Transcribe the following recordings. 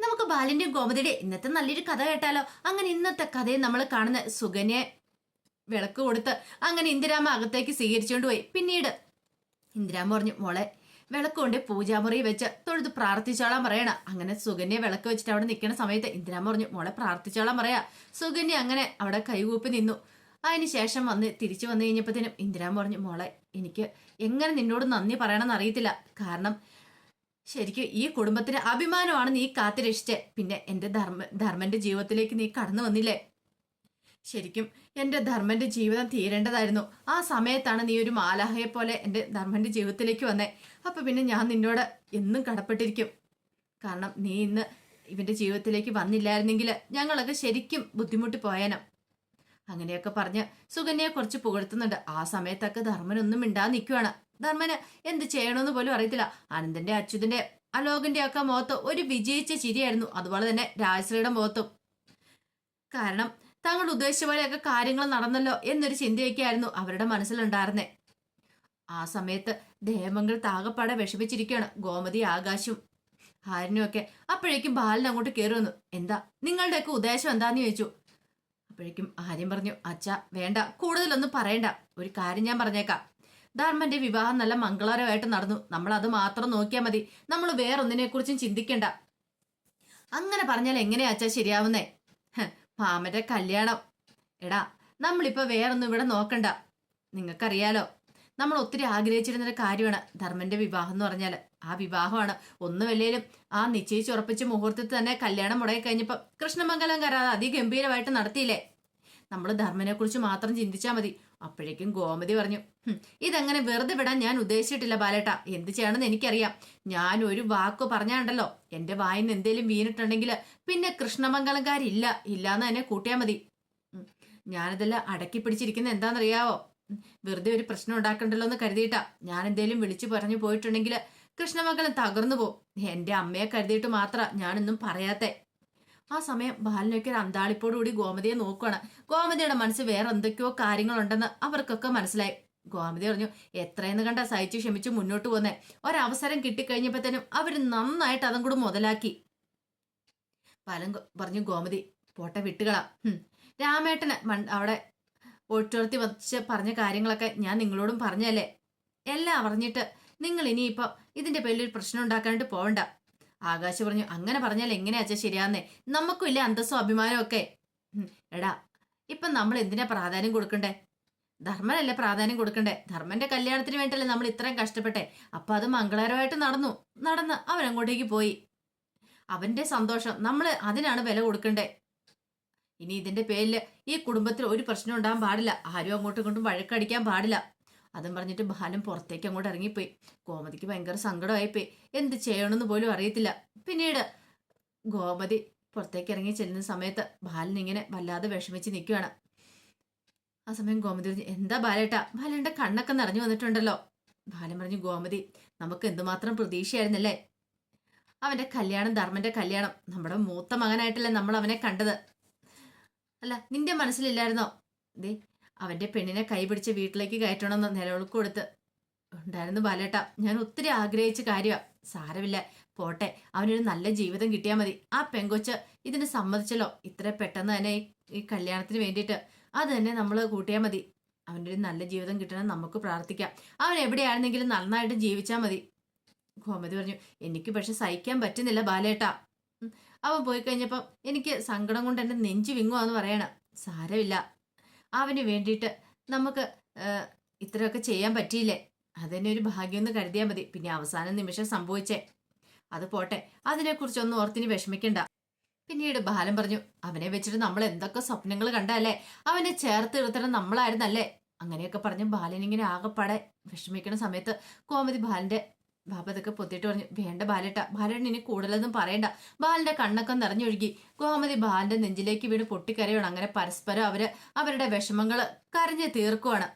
നമുക്ക് ബാലിന്റെയും ഗോമതിയുടെ ഇന്നത്തെ നല്ലൊരു കഥ കേട്ടാലോ? അങ്ങനെ ഇന്നത്തെ കഥയെ നമ്മൾ കാണുന്ന സുകന്യെ വിളക്ക് കൊടുത്ത് അങ്ങനെ ഇന്ദിരാമ അകത്തേക്ക് സ്വീകരിച്ചുകൊണ്ട് പോയി. പിന്നീട് ഇന്ദിരാമ പറഞ്ഞു മോളെ വിളക്ക് കൊണ്ട് പൂജാമുറി വെച്ച് തൊഴുത് പ്രാർത്ഥിച്ചോളാൻ പറയണ. അങ്ങനെ സുകന്യ വിളക്ക് വെച്ചിട്ട് അവിടെ നിൽക്കുന്ന സമയത്ത് ഇന്ദിരാമ പറഞ്ഞു മോളെ പ്രാർത്ഥിച്ചോളാൻ പറയാ. സുകന്യ അങ്ങനെ അവിടെ കൈകൂപ്പി നിന്നു. അതിന് ശേഷം വന്ന് തിരിച്ചു വന്നു കഴിഞ്ഞപ്പോഴത്തേനും ഇന്ദിരാമ പറഞ്ഞു മോളെ എനിക്ക് എങ്ങനെ നിന്നോട് നന്ദി പറയണമെന്ന് അറിയത്തില്ല. കാരണം ശരിക്കും ഈ കുടുംബത്തിന് അഭിമാനമാണ് നീ കാത്തു രക്ഷിച്ചേ. പിന്നെ എന്റെ ധർമ്മ ധർമ്മന്റെ ജീവിതത്തിലേക്ക് നീ കടന്നു വന്നില്ലേ? ശരിക്കും എന്റെ ധർമ്മന്റെ ജീവിതം തീരേണ്ടതായിരുന്നു. ആ സമയത്താണ് നീ ഒരു മാലാഹയെ പോലെ എന്റെ ധർമ്മന്റെ ജീവിതത്തിലേക്ക് വന്നേ. അപ്പൊ പിന്നെ ഞാൻ നിന്നോട് എന്നും കടപ്പെട്ടിരിക്കും. കാരണം നീ ഇന്ന് ഇവന്റെ ജീവിതത്തിലേക്ക് വന്നില്ലായിരുന്നെങ്കിൽ ഞങ്ങളൊക്കെ ശരിക്കും ബുദ്ധിമുട്ടി പോയേനം അങ്ങനെയൊക്കെ പറഞ്ഞ് സുകന്യയെ കുറച്ച് പുകഴ്ത്തുന്നുണ്ട്. ആ സമയത്തൊക്കെ ധർമ്മനൊന്നും മിണ്ടാ നിൽക്കുവാണ് ധർമ്മന് എന്ത് ചെയ്യണമെന്ന് പോലും അറിയത്തില്ല. അനന്തന്റെ അച്യുതന്റെ അലോകന്റെ ഒക്കെ മുഖത്ത് ഒരു വിജയിച്ച ചിരിയായിരുന്നു. അതുപോലെ തന്നെ രാജശ്രീയുടെ മുഖത്തും. കാരണം തങ്ങൾ ഉദ്ദേശിച്ച പോലെയൊക്കെ കാര്യങ്ങൾ നടന്നല്ലോ എന്നൊരു ചിന്തയൊക്കെയായിരുന്നു അവരുടെ മനസ്സിലുണ്ടായിരുന്നേ. ആ സമയത്ത് ദേവമംഗൾ താകപ്പാടെ വിഷമിച്ചിരിക്കുകയാണ്. ഗോമതി ആകാശും ഹാരനും ഒക്കെ അപ്പോഴേക്കും ബാലൻ അങ്ങോട്ട് കയറി വന്നു. എന്താ? നിങ്ങളുടെയൊക്കെ ഉദ്ദേശം എന്താന്ന് ചോദിച്ചു. അപ്പോഴേക്കും ആര്യം പറഞ്ഞു അച്ഛ വേണ്ട കൂടുതലൊന്നും പറയണ്ട. ഒരു കാര്യം ഞാൻ പറഞ്ഞേക്കാം. ധർമ്മന്റെ വിവാഹം നല്ല മംഗളകരമായിട്ട് നടന്നു. നമ്മൾ അത് മാത്രം നോക്കിയാൽ മതി. നമ്മൾ വേറൊന്നിനെ കുറിച്ചും ചിന്തിക്കണ്ട. അങ്ങനെ പറഞ്ഞാൽ എങ്ങനെയാ അച്ഛാ ശരിയാവുന്നേ? മാമന്റെ കല്യാണം. എടാ നമ്മളിപ്പോ വേറൊന്നും ഇവിടെ നോക്കണ്ട. നിങ്ങൾക്കറിയാലോ നമ്മൾ ഒത്തിരി ആഗ്രഹിച്ചിരുന്നൊരു കാര്യമാണ് ധർമ്മന്റെ വിവാഹം എന്ന് പറഞ്ഞാൽ ആ വിവാഹമാണ്. ഒന്നുമല്ലേലും ആ നിശ്ചയിച്ചുറപ്പിച്ച മുഹൂർത്തത്തിൽ തന്നെ കല്യാണം മുടങ്ങി കഴിഞ്ഞപ്പോൾ കൃഷ്ണമംഗലം കരാതെ അതിഗംഭീരമായിട്ട് നടത്തിയില്ലേ? നമ്മൾ ധർമ്മനെ കുറിച്ച് മാത്രം ചിന്തിച്ചാൽ മതി. അപ്പോഴേക്കും ഗോമതി പറഞ്ഞു ഇതങ്ങനെ വെറുതെ വിടാൻ ഞാൻ ഉദ്ദേശിച്ചിട്ടില്ല ബാലേട്ട. എന്ത് ചെയ്യണമെന്ന് എനിക്കറിയാം. ഞാൻ ഒരു വാക്ക് പറഞ്ഞാണ്ടല്ലോ. എന്റെ വായിന്ന് എന്തേലും വീണിട്ടുണ്ടെങ്കിൽ പിന്നെ കൃഷ്ണമംഗലംകാരില്ല. ഇല്ലാന്ന് തന്നെ കൂട്ടിയാൽ മതി. ഞാനിതെല്ലാം അടക്കി പിടിച്ചിരിക്കുന്ന എന്താണെന്നറിയാവോ? വെറുതെ ഒരു പ്രശ്നം ഉണ്ടാക്കണ്ടല്ലോ എന്ന് കരുതിയിട്ടാ. ഞാൻ എന്തേലും വിളിച്ചു പറഞ്ഞു പോയിട്ടുണ്ടെങ്കിൽ കൃഷ്ണമംഗലം തകർന്നു പോകും. എന്റെ അമ്മയെ കരുതിയിട്ട് മാത്ര ഞാനൊന്നും പറയാത്തെ. ആ സമയം ബാലനൊക്കെ ഒരു അന്താളിപ്പോടുകൂടി ഗോമതിയെ നോക്കുകയാണ് ഗോമതിയുടെ മനസ്സിൽ വേറെ എന്തൊക്കെയോ കാര്യങ്ങളുണ്ടെന്ന് അവർക്കൊക്കെ മനസ്സിലായി. ഗോമതി പറഞ്ഞു എത്രയെന്ന് കണ്ട സഹിച്ചു ക്ഷമിച്ചു മുന്നോട്ട് പോന്നേ. ഒരവസരം കിട്ടിക്കഴിഞ്ഞപ്പോഴത്തേനും അവർ നന്നായിട്ട് അതും കൂടെ മുതലാക്കി ബാലൻ പറഞ്ഞു ഗോമതി പോട്ടെ വിട്ടുകളാം. രാമേട്ടന് അവിടെ ഒട്ടുവർത്തി വച്ച് പറഞ്ഞ കാര്യങ്ങളൊക്കെ ഞാൻ നിങ്ങളോടും പറഞ്ഞല്ലേ എല്ലാം അറിഞ്ഞിട്ട് നിങ്ങൾ ഇനിയിപ്പോ ഇതിന്റെ പേരിൽ പ്രശ്നം ഉണ്ടാക്കാനായിട്ട് പോവണ്ട. ആകാശ് പറഞ്ഞു അങ്ങനെ പറഞ്ഞാൽ എങ്ങനെയാ അച്ഛാ ശരിയാന്നേ നമുക്കും ഇല്ലേ അന്തസ്സും അഭിമാനവും ഒക്കെ? എടാ ഇപ്പൊ നമ്മൾ എന്തിനാ പ്രാധാന്യം കൊടുക്കണ്ടേ? ധർമ്മനല്ലേ പ്രാധാന്യം കൊടുക്കണ്ടേ? ധർമ്മന്റെ കല്യാണത്തിന് വേണ്ടിയല്ലേ നമ്മൾ ഇത്രയും കഷ്ടപ്പെട്ടെ? അപ്പൊ അത് മംഗളകരമായിട്ട് നടന്നു. നടന്ന് അവൻ അങ്ങോട്ടേക്ക് പോയി. അവന്റെ സന്തോഷം നമ്മൾ അതിനാണ് വില കൊടുക്കണ്ടേ? ഇനി ഇതിന്റെ പേരിൽ ഈ കുടുംബത്തിൽ ഒരു പ്രശ്നം ഉണ്ടാകാൻ പാടില്ല. ആരും അങ്ങോട്ടും ഇങ്ങോട്ടും വഴക്കടിക്കാൻ പാടില്ല. അതും പറഞ്ഞിട്ട് ബാലൻ പുറത്തേക്ക് അങ്ങോട്ട് ഇറങ്ങിപ്പോയി. ഗോമതിക്ക് ഭയങ്കര സങ്കടമായിപ്പോയി. എന്ത് ചെയ്യണമെന്ന് പോലും അറിയത്തില്ല. പിന്നീട് ഗോമതി പുറത്തേക്ക് ഇറങ്ങി ചെല്ലുന്ന സമയത്ത് ബാലൻ ഇങ്ങനെ വല്ലാതെ വിഷമിച്ച് നിൽക്കുകയാണ്. ആ സമയം ഗോമതി പറഞ്ഞു എന്താ ബാലേട്ടാ? ബാലന്റെ കണ്ണൊക്കെ നിറഞ്ഞു വന്നിട്ടുണ്ടല്ലോ. ബാലൻ പറഞ്ഞു ഗോമതി നമുക്ക് എന്തുമാത്രം പ്രതീക്ഷയായിരുന്നല്ലേ? അവന്റെ കല്യാണം ധർമ്മന്റെ കല്യാണം നമ്മുടെ മൂത്ത മകനായിട്ടല്ലേ നമ്മൾ അവനെ കണ്ടത്? അല്ല നിന്റെ മനസ്സിലില്ലായിരുന്നോ? ദേ അവന്റെ പെണ്ണിനെ കൈപിടിച്ച് വീട്ടിലേക്ക് കയറ്റണമെന്ന് നിലവിളക്ക് കൊടുത്ത്. ഉണ്ടായിരുന്നു ബാലേട്ട ഞാൻ ഒത്തിരി ആഗ്രഹിച്ച കാര്യമാണ് സാരമില്ല പോട്ടെ. അവനൊരു നല്ല ജീവിതം കിട്ടിയാൽ മതി. ആ പെങ്കൊച്ച് ഇതിന് സമ്മതിച്ചല്ലോ. ഇത്ര പെട്ടെന്ന് തന്നെ ഈ- കല്യാണത്തിന് വേണ്ടിയിട്ട്. അത് തന്നെ നമ്മൾ കൂട്ടിയാൽ മതി. അവനൊരു നല്ല ജീവിതം കിട്ടണം നമുക്ക് പ്രാർത്ഥിക്കാം. അവൻ എവിടെയാണെന്നെങ്കിലും നന്നായിട്ട് ജീവിച്ചാൽ മതി. ഗോമതി പറഞ്ഞു എനിക്ക് പക്ഷെ സഹിക്കാൻ പറ്റുന്നില്ല ബാലേട്ട. അവൻ പോയി കഴിഞ്ഞപ്പം എനിക്ക് സങ്കടം കൊണ്ട് എന്റെ നെഞ്ചു വിങ്ങുവാന്ന് പറയണം. സാരമില്ല. അവന് വേണ്ടിയിട്ട് നമുക്ക് ഇത്രയൊക്കെ ചെയ്യാൻ പറ്റിയില്ലേ? അതന്നെ ഒരു ഭാഗ്യം എന്ന് കരുതിയാൽ മതി. പിന്നെ അവസാന നിമിഷം സംഭവിച്ചേ. അത് പോട്ടെ. അതിനെക്കുറിച്ചൊന്നും ഓർത്തിന് വിഷമിക്കണ്ട. പിന്നീട് ബാലൻ പറഞ്ഞു അവനെ വെച്ചിട്ട് നമ്മൾ എന്തൊക്കെ സ്വപ്നങ്ങൾ കണ്ടല്ലേ അവനെ ചേർത്ത് നിർത്തണം നമ്മളായിരുന്നല്ലേ? അങ്ങനെയൊക്കെ പറഞ്ഞ് ബാലൻ ഇങ്ങനെ ആകെപ്പാടെ വിഷമിക്കുന്ന സമയത്ത് കോമതി ബാലന്റെ ബാബ ഇതൊക്കെ പൊത്തിയിട്ട് പറഞ്ഞു വേണ്ട ബാലേട്ട ബാലേട്ടൻ ഇനി കൂടുതലൊന്നും പറയണ്ട. ബാലിന്റെ കണ്ണൊക്കെ നിറഞ്ഞൊഴുകി. ഗോമതി ബാലിന്റെ നെഞ്ചിലേക്ക് വീണ് പൊട്ടിക്കരയാണ് അങ്ങനെ പരസ്പരം അവർ അവരുടെ വിഷമങ്ങൾ കരഞ്ഞു തീർക്കുവാണ്.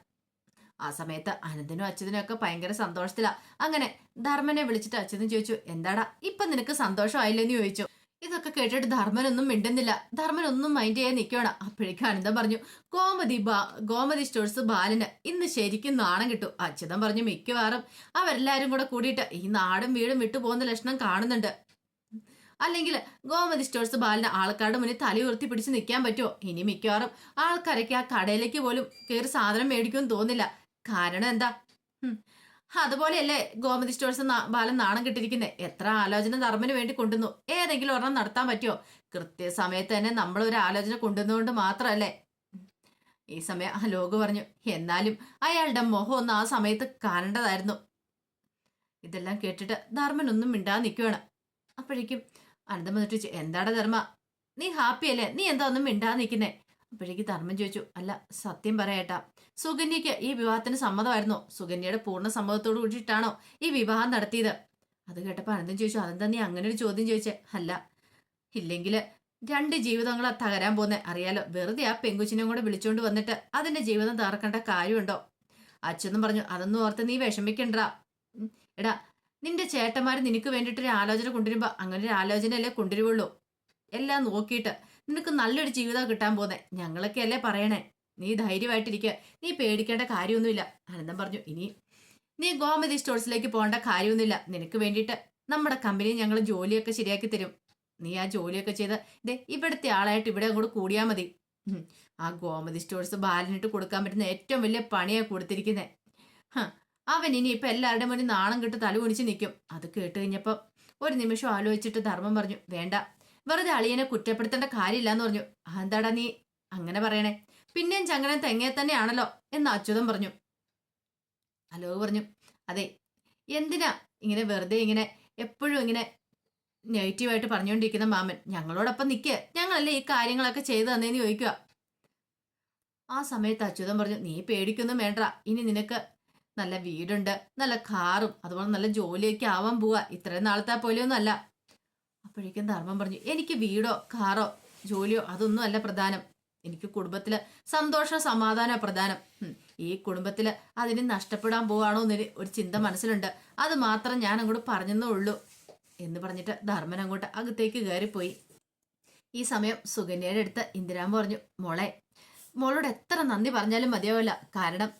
ആ സമയത്ത് അനന്തനും അച്യുതനും ഒക്കെ ഭയങ്കര സന്തോഷത്തിലാ. അങ്ങനെ ധർമ്മനെ വിളിച്ചിട്ട് അച്യുതൻ ചോദിച്ചു എന്താടാ ഇപ്പൊ നിനക്ക് സന്തോഷമായില്ലെന്ന് ചോദിച്ചു? ഇതൊക്കെ കേട്ടിട്ട് ധർമ്മനൊന്നും മിണ്ടുന്നില്ല. ധർമ്മനൊന്നും മൈൻഡ് ചെയ്യാൻ നിൽക്കണം അപ്പോഴേക്കും അനന്തം പറഞ്ഞു ഗോമതി ബാ ഗോമതി സ്റ്റോഴ്സ് ബാലന് ഇന്ന് ശരിക്കും നാണം കിട്ടും. അച്യുതൻ പറഞ്ഞു മിക്കവാറും അവരെല്ലാരും കൂടെ കൂടിയിട്ട് ഈ നാടും വീടും വിട്ടു പോകുന്ന ലക്ഷണം കാണുന്നുണ്ട്. അല്ലെങ്കിൽ ഗോമതി സ്റ്റോഴ്സ് ബാലിന് ആൾക്കാരുടെ മുന്നിൽ തല ഉയർത്തി പിടിച്ച് നിൽക്കാൻ പറ്റുമോ? ഇനി മിക്കവാറും ആൾക്കാരൊക്കെ ആ കടയിലേക്ക് പോലും കയറി സാധനം മേടിക്കുമെന്ന് തോന്നില്ല. കാരണം എന്താ. അതുപോലെയല്ലേ ഗോമതി സ്റ്റോഴ്സ് ബാലൻ നാണം കിട്ടിയിരിക്കുന്നത് എത്ര ആലോചന ധർമ്മന് വേണ്ടി കൊണ്ടുവന്നു. ഏതെങ്കിലും ഒരെണ്ണം നടത്താൻ പറ്റുമോ? കൃത്യസമയത്ത് തന്നെ നമ്മൾ ഒരു ആലോചന കൊണ്ടുവന്നുകൊണ്ട് മാത്രമല്ലേ. ഈ സമയം ലോക് പറഞ്ഞു എന്നാലും അയാളുടെ മുഖം ഒന്ന് ആ സമയത്ത് കാണേണ്ടതായിരുന്നു. ഇതെല്ലാം കേട്ടിട്ട് ധർമ്മൻ ഒന്നും മിണ്ടാതെ നിൽക്കുകയാണ് അപ്പോഴേക്കും അനന്തം വന്നിട്ട് എന്താടാ ധർമ്മ? നീ ഹാപ്പി അല്ലേ നീ എന്താ ഒന്നും മിണ്ടാതെ നിൽക്കുന്നേ അപ്പോഴേക്കും ധർമ്മൻ ചോദിച്ചു അല്ല സത്യം പറയട്ടാ സുകന്യയ്ക്ക് ഈ വിവാഹത്തിന് സമ്മതമായിരുന്നോ. സുകന്യയുടെ പൂർണ സമ്മതത്തോട് കൂടിയിട്ടാണോ ഈ വിവാഹം നടത്തിയത്? അത് കേട്ടപ്പോൾ അനന്തം ചോദിച്ചു അതെന്താ നീ അങ്ങനെ ഒരു ചോദ്യം ചോദിച്ചേ? അല്ല. ഇല്ലെങ്കിൽ രണ്ട് ജീവിതങ്ങളെ തകരാൻ പോന്നെ. അറിയാലോ വെറുതെ ആ പെങ്കുച്ചിനെ കൂടെ വിളിച്ചോണ്ട് വന്നിട്ട് അതിന്റെ ജീവിതം തകർക്കേണ്ട കാര്യമുണ്ടോ? അച്ഛനും പറഞ്ഞു അതൊന്നും ഓർത്ത് നീ വിഷമിക്കണ്ട. എടാ നിന്റെ ചേട്ടന്മാർ നിനക്ക് വേണ്ടിയിട്ടൊരു ആലോചന കൊണ്ടുവരുമ്പോ അങ്ങനെ ഒരു ആലോചന ആലോചനയല്ലേ കൊണ്ടുവരുവുള്ളൂ. എല്ലാം നോക്കിയിട്ട് നിനക്ക് നല്ലൊരു ജീവിതം കിട്ടാൻ പോന്നെ. ഞങ്ങളൊക്കെ അല്ലേ പറയണേ? നീ ധൈര്യമായിട്ടിരിക്കുക നീ പേടിക്കേണ്ട കാര്യമൊന്നുമില്ല. അനന്തം പറഞ്ഞു ഇനി നീ ഗോമതി സ്റ്റോഴ്സിലേക്ക് പോകേണ്ട കാര്യമൊന്നുമില്ല. നിനക്ക് വേണ്ടിയിട്ട് നമ്മുടെ കമ്പനി ഞങ്ങൾ ജോലിയൊക്കെ ശരിയാക്കി തരും. നീ ആ ജോലിയൊക്കെ ചെയ്ത് ദേ ഇവിടുത്തെ ആളായിട്ട് ഇവിടെ അങ്ങോട്ട് കൂടിയാൽ മതി. ആ ഗോമതി സ്റ്റോഴ്സ് ബാലനിട്ട് കൊടുക്കാൻ പറ്റുന്ന ഏറ്റവും വലിയ പണിയാണ് കൊടുത്തിരിക്കുന്നത് അവൻ ഇനി ഇപ്പൊ എല്ലാവരുടെ മുന്നിൽ നാണം കിട്ട് തല കുണിച്ച് നിൽക്കും അത് കേട്ട് കഴിഞ്ഞപ്പോൾ ഒരു നിമിഷം ആലോചിച്ചിട്ട് ധർമ്മം പറഞ്ഞു വേണ്ട. വെറുതെ അളിയനെ കുറ്റപ്പെടുത്തേണ്ട കാര്യമില്ല എന്ന് പറഞ്ഞു. അതെന്താടാ നീ അങ്ങനെ പറയണേ? പിന്നെയും ചങ്ങനം തെങ്ങേ തന്നെയാണല്ലോ എന്ന് അച്യുതം പറഞ്ഞു. അലോ പറഞ്ഞു അതെ എന്തിനാ ഇങ്ങനെ വെറുതെ ഇങ്ങനെ എപ്പോഴും ഇങ്ങനെ നെഗറ്റീവായിട്ട് പറഞ്ഞുകൊണ്ടിരിക്കുന്ന മാമൻ? ഞങ്ങളോടൊപ്പം നിൽക്കുക ഞങ്ങളല്ലേ ഈ കാര്യങ്ങളൊക്കെ ചെയ്തു തന്നേന്ന് ചോദിക്കുക ആ സമയത്ത് അച്യുതൻ പറഞ്ഞു നീ പേടിക്കൊന്നും വേണ്ട. ഇനി നിനക്ക് നല്ല വീടുണ്ട് നല്ല കാറും അതുപോലെ നല്ല ജോലിയൊക്കെ ആവാൻ പോവാ. ഇത്രയും നാളത്തെ പോലെയൊന്നും അല്ല അപ്പോഴേക്കും ധർമ്മം പറഞ്ഞു എനിക്ക് വീടോ കാറോ ജോലിയോ അതൊന്നും അല്ല പ്രധാനം. എനിക്ക് കുടുംബത്തിൽ സന്തോഷ സമാധാന പ്രധാനം. ഈ കുടുംബത്തിൽ അതിന് നഷ്ടപ്പെടാൻ പോവാണോ എന്നൊരു ഒരു ചിന്ത മനസ്സിലുണ്ട്. അത് മാത്രം ഞാൻ അങ്ങോട്ട് പറഞ്ഞെന്നേ ഉള്ളൂ. എന്ന് പറഞ്ഞിട്ട് ധർമ്മൻ അങ്ങോട്ട് അകത്തേക്ക് കയറിപ്പോയി. ഈ സമയം സുകന്യയുടെ അടുത്ത് ഇന്ദിരാമ്മ പറഞ്ഞു മോളെ മോളോട് എത്ര നന്ദി പറഞ്ഞാലും മതിയാവില്ല. കാരണം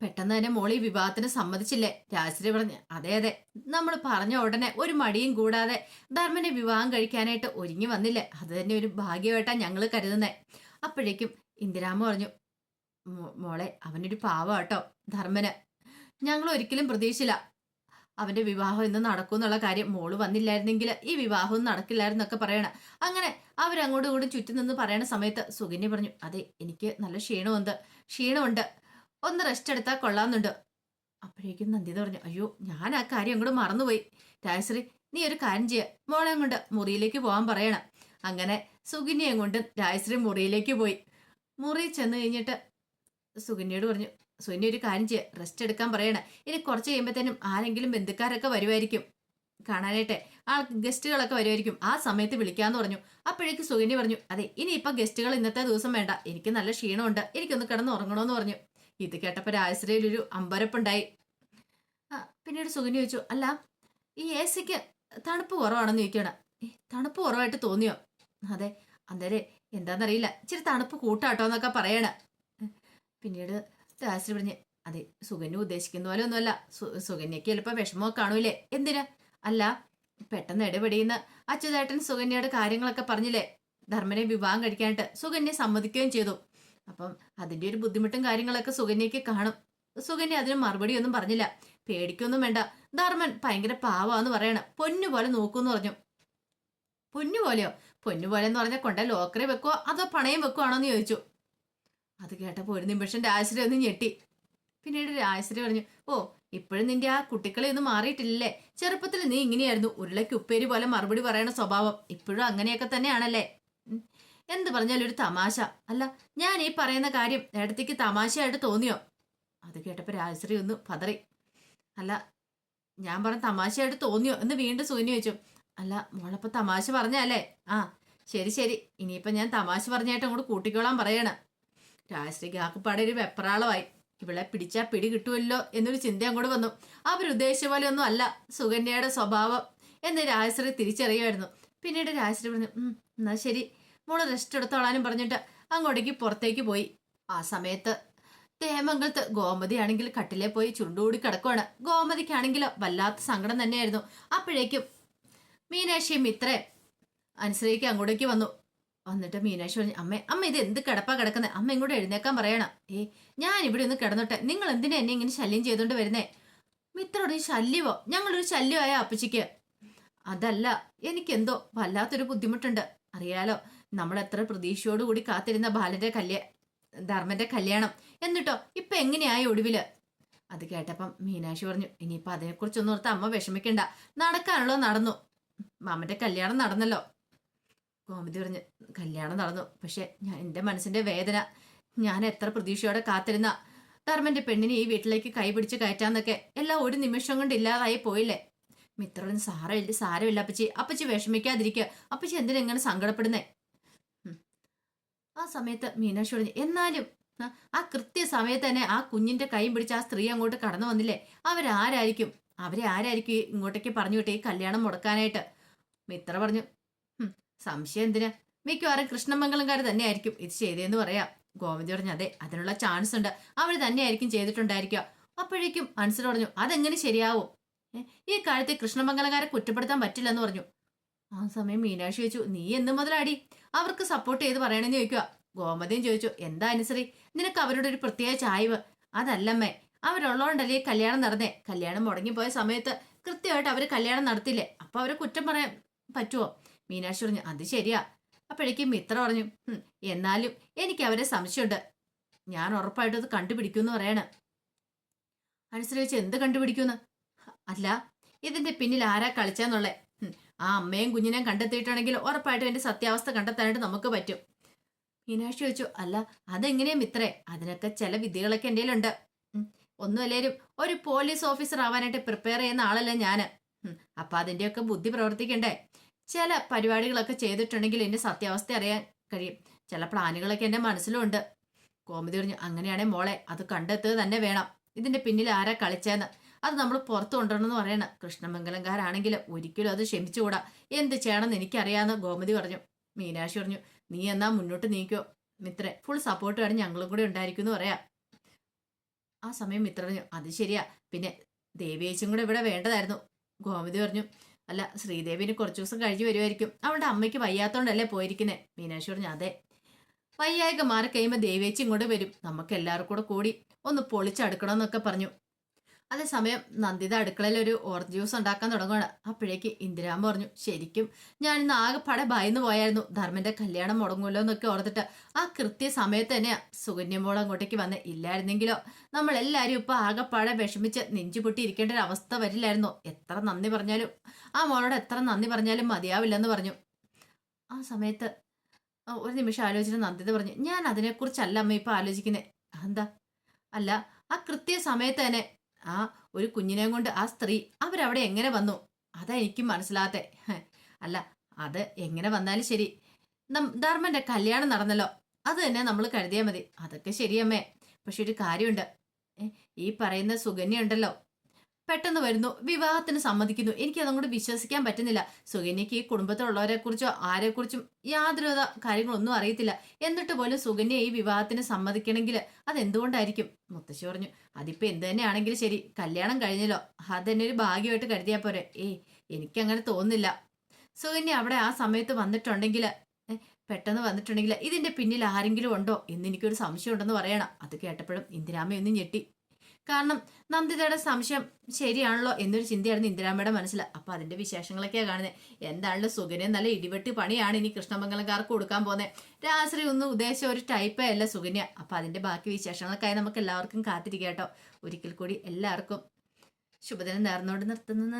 പെട്ടെന്ന് തന്നെ മോളി വിവാഹത്തിന് സമ്മതിച്ചില്ലേ? രാജശ്രീ പറഞ്ഞു അതെ അതെ. നമ്മൾ പറഞ്ഞ ഉടനെ ഒരു മടിയും കൂടാതെ ധർമ്മനെ വിവാഹം കഴിക്കാനായിട്ട് ഒരുങ്ങി വന്നില്ലേ? അത് തന്നെ ഒരു ഭാഗ്യമായിട്ടാണ് ഞങ്ങൾ കരുതുന്നേ. അപ്പോഴേക്കും ഇന്ദിരാമ പറഞ്ഞു "മോ- മോളെ അവനൊരു പാവാട്ടോ ധർമ്മന്. ഞങ്ങൾ ഒരിക്കലും പ്രതീക്ഷിച്ചില്ല. അവന്റെ വിവാഹം ഇന്ന് നടക്കും എന്നുള്ള കാര്യം മോൾ വന്നില്ലായിരുന്നെങ്കിൽ ഈ വിവാഹവും നടക്കില്ലായിരുന്നൊക്കെ പറയണം. അങ്ങനെ അവരങ്ങോട്ടും ഇങ്ങോട്ടും ചുറ്റി നിന്ന് പറയണ സമയത്ത് സുകന്യ പറഞ്ഞു അതെ എനിക്ക് നല്ല ക്ഷീണമുണ്ട്. ക്ഷീണമുണ്ട്. ഒന്ന് റെസ്റ്റ് എടുത്താൽ കൊള്ളാമെന്നുണ്ട്. അപ്പോഴേക്കും നന്ദിത പറഞ്ഞു അയ്യോ ഞാൻ ആ കാര്യം അങ്ങോട്ട് മറന്നുപോയി. രാജശ്രീ നീ ഒരു കാര്യം ചെയ്യ. മോളെ കൊണ്ട് മുറിയിലേക്ക് പോകാൻ പറയണം. അങ്ങനെ സുഗിനിയെ കൊണ്ട് രാജശ്രീ മുറിയിലേക്ക് പോയി. മുറി ചെന്ന് കഴിഞ്ഞിട്ട് സുഗിനിയോട് പറഞ്ഞു സുഗിനി ഒരു കാര്യം ചെയ്യ. റെസ്റ്റ് എടുക്കാൻ പറയണം. ഇനി കുറച്ച് കഴിയുമ്പോഴത്തേനും ആരെങ്കിലും ബന്ധുക്കാരൊക്കെ വരുമായിരിക്കും. കാണാനായിട്ടെ ആ ഗസ്റ്റുകളൊക്കെ വരുമായിരിക്കും. ആ സമയത്ത് വിളിക്കാന്ന് പറഞ്ഞു. അപ്പോഴേക്ക് സുഗിനി പറഞ്ഞു അതെ ഇനി ഇപ്പൊ ഗസ്റ്റുകൾ ഇന്നത്തെ ദിവസം വേണ്ട. എനിക്ക് നല്ല ക്ഷീണമുണ്ട്. എനിക്കൊന്ന് കിടന്ന് ഉറങ്ങണമെന്ന് പറഞ്ഞു. ഇത് കേട്ടപ്പോൾ രാജശ്രീയിൽ ഒരു അമ്പരപ്പുണ്ടായി. പിന്നീട് സുകന്യ ചോദിച്ചു അല്ല ഈ എ സിക്ക് തണുപ്പ് കുറവാണെന്ന് ചോദിക്കണം "ഏ, തണുപ്പ് കുറവായിട്ട് തോന്നിയോ? അതെ അന്നേരെ എന്താണെന്നറിയില്ല ഇച്ചിരി തണുപ്പ് കൂട്ടാട്ടോ എന്നൊക്കെ പറയണ. പിന്നീട് രാജശ്രീ പറഞ്ഞ് അതെ സുഗന്യ ഉദ്ദേശിക്കുന്ന പോലെ ഒന്നുമല്ല. സുഗന്യക്ക് ചിലപ്പോൾ വിഷമമൊക്കെ കാണൂലേ എന്തിനാ? അല്ല പെട്ടെന്ന് ഇടപെടിയുന്ന അച്യുതേട്ടൻ സുഗന്യയുടെ കാര്യങ്ങളൊക്കെ പറഞ്ഞില്ലേ? ധർമ്മനെ വിവാഹം കഴിക്കാനായിട്ട് സുഗന്യ സമ്മതിക്കുകയും ചെയ്തു. അപ്പം അതിന്റെ ഒരു ബുദ്ധിമുട്ടും കാര്യങ്ങളൊക്കെ സുകന്യക്ക് കാണും. സുകന്യ അതിന് മറുപടി ഒന്നും പറഞ്ഞില്ല. പേടിക്കൊന്നും വേണ്ട. ധർമ്മൻ ഭയങ്കര പാവാന്ന് പറയണം. പൊന്നു പോലെ നോക്കൂന്ന് പറഞ്ഞു. പൊന്നു പോലെയോ? പൊന്നു പോലെ എന്ന് പറഞ്ഞാൽ കൊണ്ട ലോക്കറി വെക്കുവോ? അതോ പണയം വെക്കുവാണോ എന്ന് ചോദിച്ചു. അത് കേട്ടപ്പോൾ ഒരു നിമിഷം രാജശ്രീ ഒന്ന് ഞെട്ടി. പിന്നീട് രാജശ്രീ പറഞ്ഞു ഓ ഇപ്പോഴും നിന്റെ ആ കുട്ടികളെ ഒന്നും മാറിയിട്ടില്ലേ ചെറുപ്പത്തിൽ നീ ഇങ്ങനെയായിരുന്നു. ഉരുളയ്ക്ക് ഉപ്പേരി പോലെ മറുപടി പറയണ സ്വഭാവം. ഇപ്പോഴും അങ്ങനെയൊക്കെ തന്നെയാണല്ലേ. എന്ത് പറഞ്ഞാലും ഒരു തമാശ. അല്ല ഞാൻ ഈ പറയുന്ന കാര്യം നേടത്തേക്ക് തമാശയായിട്ട് തോന്നിയോ? അത് കേട്ടപ്പോൾ രാജശ്രീ ഒന്ന് പതറി. അല്ല ഞാൻ പറഞ്ഞ തമാശയായിട്ട് തോന്നിയോ എന്ന് വീണ്ടും സൂന്യ വെച്ചു അല്ല മോളപ്പോൾ തമാശ പറഞ്ഞല്ലേ ആ ശരി ശരി. ഇനിയിപ്പം ഞാൻ തമാശ പറഞ്ഞായിട്ട് അങ്ങോട്ട് കൂട്ടിക്കോളാൻ പറയണം. രാജശ്രീക്ക് ആക്കുപ്പാടെ ഒരു വെപ്രാളമായി. ഇവളെ പിടിച്ചാൽ പിടി കിട്ടുമല്ലോ എന്നൊരു ചിന്ത അങ്ങോട്ട് വന്നു. അവരുദ്ദേശിച്ച പോലെ ഒന്നും അല്ല സുകന്യയുടെ സ്വഭാവം എന്ന് രാജശ്രീ തിരിച്ചറിയുമായിരുന്നു. പിന്നീട് രാജശ്രീ പറഞ്ഞു "ഉം, എന്നാ ശരി. മോൾ റെസ്റ്റ് എടുത്തോളാനും പറഞ്ഞിട്ട് അങ്ങോട്ടേക്ക് പുറത്തേക്ക് പോയി. ആ സമയത്ത് തേമംഗലത്ത് ഗോമതി ആണെങ്കിൽ കട്ടിലെ പോയി ചുരുണ്ടുകൂടി കിടക്കുവാണ്. ഗോമതിക്കാണെങ്കിൽ വല്ലാത്ത സങ്കടം തന്നെയായിരുന്നു. അപ്പോഴേക്കും മീനാക്ഷിയും ഇത്രേ അനുസരിക്ക് അങ്ങോട്ടേക്ക് വന്നു. വന്നിട്ട് മീനാക്ഷി പറഞ്ഞു അമ്മ അമ്മ ഇത് എന്ത് കിടപ്പാ കിടക്കുന്നത് അമ്മ ഇങ്ങോട്ട് എഴുന്നേക്കാൻ പറയണം. ഏ ഞാൻ ഇവിടെ ഒന്ന് കിടന്നോട്ടെ. നിങ്ങൾ എന്തിനാ എന്നെ ഇങ്ങനെ ശല്യം ചെയ്തുകൊണ്ട് വരുന്നേ? മിത്രോട് ഈ ശല്യമോ? ഞങ്ങളൊരു ശല്യമായ അപ്പച്ചിക്ക്? അതല്ല എനിക്കെന്തോ വല്ലാത്തൊരു ബുദ്ധിമുട്ടുണ്ട്. അറിയാലോ നമ്മൾ എത്ര പ്രതീക്ഷയോടുകൂടി കാത്തിരുന്ന ബാലന്റെ കല്യാ ധർമ്മന്റെ കല്യാണം. എന്നിട്ടോ ഇപ്പൊ എങ്ങനെയായി ഒടുവിൽ? അത് കേട്ടപ്പം മീനാക്ഷി പറഞ്ഞു ഇനിയിപ്പൊ അതിനെക്കുറിച്ചൊന്നും ഓർത്ത് അമ്മ വിഷമിക്കണ്ട. നടക്കാനുള്ളോ നടന്നു. മാമന്റെ കല്യാണം നടന്നല്ലോ. ഗോമതി പറഞ്ഞു കല്യാണം നടന്നു. പക്ഷെ ഞാൻ എന്റെ മനസ്സിന്റെ വേദന. ഞാൻ എത്ര പ്രതീക്ഷയോടെ കാത്തിരുന്ന. ധർമ്മന്റെ പെണ്ണിനെ ഈ വീട്ടിലേക്ക് കൈപിടിച്ച് കയറ്റാന്നൊക്കെ എല്ലാം ഒരു നിമിഷം കൊണ്ട് ഇല്ലാതായി പോയില്ലേ? മിത്രൻ സാരമില്ല സാരമില്ല അപ്പച്ചി. അപ്പച്ചി വിഷമിക്കാതിരിക്കുക അപ്പച്ചി എന്തിനെങ്ങനെ സങ്കടപ്പെടുന്നേ. ആ സമയത്ത് മീനാക്ഷി പറഞ്ഞു എന്നാലും ആ, കൃത്യസമയത്ത് കൃത്യ സമയത്ത് തന്നെ ആ കുഞ്ഞിന്റെ കൈ പിടിച്ച് ആ സ്ത്രീ അങ്ങോട്ട് കടന്നു വന്നില്ലേ? അവരാരായിരിക്കും? അവരെ ആരായിരിക്കും ഇങ്ങോട്ടേക്ക് പറഞ്ഞു വിട്ടേ കല്യാണം മുടക്കാനായിട്ട്? മിത്ര പറഞ്ഞു സംശയം എന്തിനാ? മിക്കവാറും കൃഷ്ണമംഗലംകാർ തന്നെയായിരിക്കും ഇത് ചെയ്തതെന്ന് പറയാം. ഗോവിന്ദ പറഞ്ഞു അതെ അതിനുള്ള ചാൻസ് ഉണ്ട്. അവർ തന്നെയായിരിക്കും ചെയ്തിട്ടുണ്ടായിരിക്കുക. അപ്പോഴേക്കും മനസ്സിൽ പറഞ്ഞു അതെങ്ങനെ ശരിയാവും? ഈ കാര്യത്തിൽ കൃഷ്ണമംഗലംകാരെ കുറ്റപ്പെടുത്താൻ പറ്റില്ലെന്ന് പറഞ്ഞു. ആ സമയം മീനാക്ഷി ചോദിച്ചു നീ എന്ന് മുതലാടി? അവർക്ക് സപ്പോർട്ട് ചെയ്ത് പറയണമെന്ന് ചോദിക്കുക ഗോമതിയും ചോദിച്ചു എന്താ അനുസരി നിനക്ക് അവരുടെ ഒരു പ്രത്യേക ചായ്വ്. അതല്ലമ്മേ അവരുള്ളതുകൊണ്ടല്ലേ കല്യാണം നടന്നേ? കല്യാണം മുടങ്ങിപ്പോയ സമയത്ത് കൃത്യമായിട്ട് അവർ കല്യാണം നടത്തില്ലേ? അപ്പൊ അവരെ കുറ്റം പറയാൻ പറ്റുമോ മീനാക്ഷി പറഞ്ഞു അത് ശരിയാ. അപ്പോഴേക്കും മിത്ര പറഞ്ഞു എന്നാലും എനിക്ക് അവരെ സംശയമുണ്ട്. ഞാൻ ഉറപ്പായിട്ടും അത് കണ്ടുപിടിക്കുമെന്ന് പറയണം. അനുസരിച്ച് എന്ത് കണ്ടുപിടിക്കുമെന്ന്? അല്ല ഇതിന്റെ പിന്നിൽ ആരാ കളിച്ചാന്നുള്ളേ ആ അമ്മയും കുഞ്ഞിനെയും കണ്ടെത്തിയിട്ടുണ്ടെങ്കിൽ ഉറപ്പായിട്ടും എന്റെ സത്യാവസ്ഥ കണ്ടെത്താനായിട്ട് നമുക്ക് പറ്റും. മീനാക്ഷി ചോദിച്ചു അല്ല അതെങ്ങനെയാ മിത്രേ? അതിനൊക്കെ ചില വിധികളൊക്കെ എന്റെ കയ്യിലുണ്ട്. ഒന്നുമല്ലേലും ഒരു പോലീസ് ഓഫീസർ ആവാനായിട്ട് പ്രിപ്പയർ ചെയ്യുന്ന ആളല്ല ഞാൻ അപ്പം അതിന്റെയൊക്കെ ബുദ്ധി പ്രവർത്തിക്കണ്ടേ? ചില പരിപാടികളൊക്കെ ചെയ്തിട്ടുണ്ടെങ്കിൽ എന്റെ സത്യാവസ്ഥ അറിയാൻ കഴിയും. ചില പ്ലാനുകളൊക്കെ എന്റെ മനസ്സിലുണ്ട് കോമതി പറഞ്ഞു അങ്ങനെയാണെങ്കിൽ മോളെ അത് കണ്ടെത്തുക തന്നെ വേണം. ഇതിന്റെ പിന്നിൽ ആരാ കളിച്ചതെന്ന് അത് നമ്മൾ പുറത്തു കൊണ്ടുവരണമെന്ന് പറയണം. കൃഷ്ണമംഗലംകാരാണെങ്കിലും ഒരിക്കലും അത് ക്ഷമിച്ചുകൂടാ. എന്ത് ചെയ്യണമെന്ന് എനിക്കറിയാമെന്ന് ഗോമതി പറഞ്ഞു. മീനാക്ഷി പറഞ്ഞു നീ എന്നാ മുന്നോട്ട് നീക്കോ? മിത്ര ഫുൾ സപ്പോർട്ട് വേണം ഞങ്ങളും കൂടെ ഉണ്ടായിരിക്കും എന്ന് പറയാം. ആ സമയം മിത്ര പറഞ്ഞു അത് ശരിയാ. പിന്നെ ദേവിയേച്ചും കൂടെ ഇവിടെ വേണ്ടതായിരുന്നു. ഗോമതി പറഞ്ഞു അല്ല ശ്രീദേവിന് കുറച്ച് ദിവസം കഴിഞ്ഞ് വരുമായിരിക്കും അവളുടെ അമ്മയ്ക്ക് വയ്യാത്തോണ്ടല്ലേ പോയിരിക്കുന്നത് മീനാക്ഷി പറഞ്ഞു അതെ. വയ്യായിക മാറി കഴിയുമ്പോൾ ദേവേച്ചി ഇങ്ങോട്ട് വരും. നമുക്ക് എല്ലാവർക്കും കൂടെ കൂടി ഒന്ന് പൊളിച്ചടുക്കണമെന്നൊക്കെ പറഞ്ഞു. അതേസമയം നന്ദിത അടുക്കളയിൽ ഒരു ഓറഞ്ച് ജ്യൂസ് ഉണ്ടാക്കാൻ തുടങ്ങുകയാണ് അപ്പോഴേക്ക് ഇന്ദിരാമ്മ പറഞ്ഞു ശരിക്കും ഞാൻ ഇന്ന് ആകെപ്പാടെ ഭയന്ന് പോയായിരുന്നു. ധർമ്മന്റെ കല്യാണം മുടങ്ങുമല്ലോ എന്നൊക്കെ ഓർത്തിട്ട് ആ കൃത്യ സമയത്ത് തന്നെ സുകന്യമോൾ അങ്ങോട്ടേക്ക് വന്ന് ഇല്ലായിരുന്നെങ്കിലോ? നമ്മൾ എല്ലാവരും ഇപ്പൊ ആകെപ്പാടെ വിഷമിച്ച് നെഞ്ചുപൊട്ടി ഒരു അവസ്ഥ വരില്ലായിരുന്നു? എത്ര നന്ദി പറഞ്ഞാലും ആ മോളോട് എത്ര നന്ദി പറഞ്ഞാലും മതിയാവില്ലെന്ന് പറഞ്ഞു. ആ സമയത്ത് ഒരു നിമിഷം ആലോചിച്ചിട്ട് നന്ദിത പറഞ്ഞു ഞാൻ അതിനെക്കുറിച്ചല്ല അമ്മ ഇപ്പൊ ആലോചിക്കുന്നത് എന്താ അല്ല ആ കൃത്യ സമയത്ത് തന്നെ ആ ഒരു കുഞ്ഞിനെ കൊണ്ട് ആ സ്ത്രീ അവരവിടെ എങ്ങനെ വന്നു? അതാ എനിക്കും മനസ്സിലാത്തെ അല്ല അത് എങ്ങനെ വന്നാലും ശരി. ധർമ്മന്റെ കല്യാണം നടന്നല്ലോ. അത് തന്നെ നമ്മൾ കരുതിയാൽ മതി. അതൊക്കെ ശരിയമ്മേ. പക്ഷെ ഒരു കാര്യമുണ്ട്. ഈ പറയുന്ന സുകന്യ ഉണ്ടല്ലോ. പെട്ടെന്ന് വരുന്നു. വിവാഹത്തിന് സമ്മതിക്കുന്നു. എനിക്ക് അതങ്ങോട്ട് വിശ്വസിക്കാൻ പറ്റുന്നില്ല. സുകന്യക്ക് ഈ കുടുംബത്തിലുള്ളവരെ കുറിച്ചോ ആരെക്കുറിച്ചും യാതൊരു കാര്യങ്ങളൊന്നും അറിയത്തില്ല. എന്നിട്ട് പോലും സുകന്യ ഈ വിവാഹത്തിന് സമ്മതിക്കണമെങ്കിൽ അതെന്തുകൊണ്ടായിരിക്കും? മുത്തശ്ശി പറഞ്ഞു അതിപ്പോ എന്ത് തന്നെയാണെങ്കിലും ശരി കല്യാണം കഴിഞ്ഞല്ലോ. അതെന്നെ ഒരു ഭാഗ്യമായിട്ട് കരുതിയാൽ പോരെ. ഏയ് എനിക്കങ്ങനെ തോന്നുന്നില്ല. സുകന്യ അവിടെ ആ സമയത്ത് വന്നിട്ടുണ്ടെങ്കിൽ പെട്ടെന്ന് വന്നിട്ടുണ്ടെങ്കിൽ ഇതിന്റെ പിന്നിൽ ആരെങ്കിലും ഉണ്ടോ? എന്ന് എനിക്കൊരു സംശയം ഉണ്ടെന്ന് പറയണം. അത് കേട്ടപ്പോഴും ഇന്ദിരാമയൊന്നും ഞെട്ടി. കാരണം നന്ദിതയുടെ സംശയം ശരിയാണല്ലോ എന്നൊരു ചിന്തയായിരുന്നു ഇന്ദിരാമ്മയുടെ മനസ്സിൽ. അപ്പൊ അതിന്റെ വിശേഷങ്ങളൊക്കെയാ കാണുന്നത് എന്താണല്ലോ സുഖനെ നല്ല ഇടിവെട്ടി പണിയാണ് ഇനി കൃഷ്ണമംഗലംകാർക്ക് കൊടുക്കാൻ പോകുന്നത് രാശ്രീ ഒന്നും ഉദ്ദേശിച്ച ഒരു ടൈപ്പേ അല്ല സുഗന്യ. അതിന്റെ ബാക്കി വിശേഷങ്ങൾക്കായി നമുക്ക് എല്ലാവർക്കും കാത്തിരിക്കാം കേട്ടോ. ഒരിക്കൽ കൂടി എല്ലാവർക്കും ശുഭദിനം നേർന്നുകൊണ്ട് നിർത്തുന്നു.